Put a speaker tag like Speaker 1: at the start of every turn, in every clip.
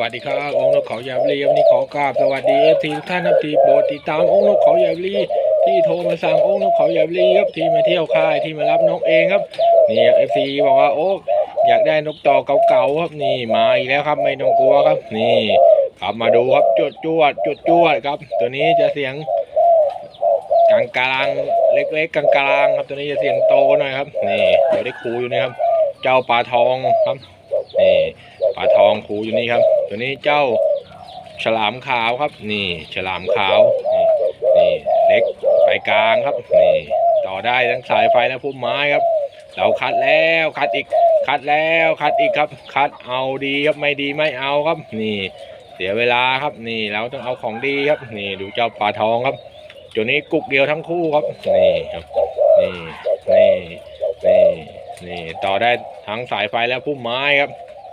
Speaker 1: วัสดีครับองค์นกเขายาวลีวันนี้ขอกราบสวัสดีเอฟทีทุกท่านครับที่โปรดติดตามองค์นกเขายาวลีที่โทรมาสั่งองค์นกเขายาวลีครับที่มาเที่ยวค่ายที่มารับนกเองครับนี่เอฟซีบอกว่าโอ้อยากได้นกต่อเก่าๆครับนี่มาอีกแล้วครับไม่ต้องกลัวครับ นี่ขับมาดูครับจวดจวดจวดจวดครับ ตัวนี้จะเสียงกลางกลางเล็กๆกลางกลางๆครับ ตัวนี้จะเสียงโตหน่อยครับนี่เดี๋ยวได้ครูอยู่นะครับ เจ้าปลาทองครับนี่ปลาทองคูอยู่นี่ครับ ตัวนี้เจ้าฉลามขาวครับ นี่ฉลามขาวนี่นี่เล็กไปกลางครับนี่ต่อได้ทั้งสายไฟและพุ่มไม้ครับ เราคัดแล้วคัดอีกคัดแล้วคัดอีกครับ คัดเอาดีครับไม่ดีไม่เอาครับ นี่เสียเวลาครับนี่เราต้องเอาของดีครับ นี่ดูเจ้าปลาทองครับตัวนี้กุกเดียวทั้งคู่ครับนี่ครับนี่นี่นี่นี่ต่อได้ทั้งสายไฟและพุ่มไม้ครับ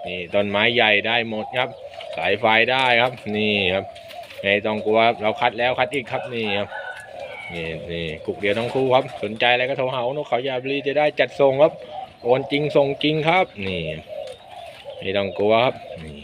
Speaker 1: นี่ต้นไม้ใหญ่ได้หมดครับ สายไฟได้ครับ นี่ครับไม่ต้องกลัวเราคัดแล้วคัดอีกครับนี่ครับนี่นี่กุกเดียวทั้งคู่ครับ สนใจอะไรก็โทรหานกเขายาบรีจะได้จัดส่งครับโอนจริงส่งจริงครับ นี่ไม่ต้องกลัวครับนี่